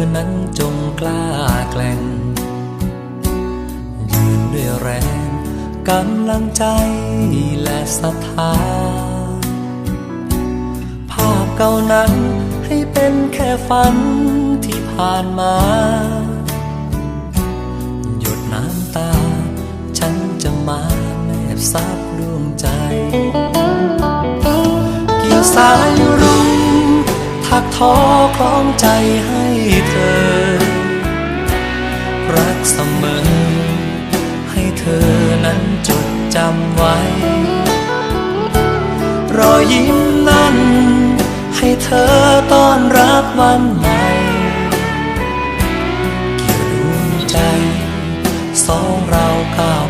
อนั้นจงกล้าแกล่ง ยืนด้วยแรงกำลังใจและศรัทธา ภาพเก่านั้นให้เป็นแค่ฝันที่ผ่านมา หยดน้ำตา ฉันจะมาแนบซับดวงใจ เกี่ยวสาย ถักทอคล้องใจให้เธอ รักเสมอ ให้เธอนั้นจดจำไว้ รอยยิ้มนั้น ให้เธอต้อนรับวันใหม่เกี่ยวดวงใจ สองเราก้าว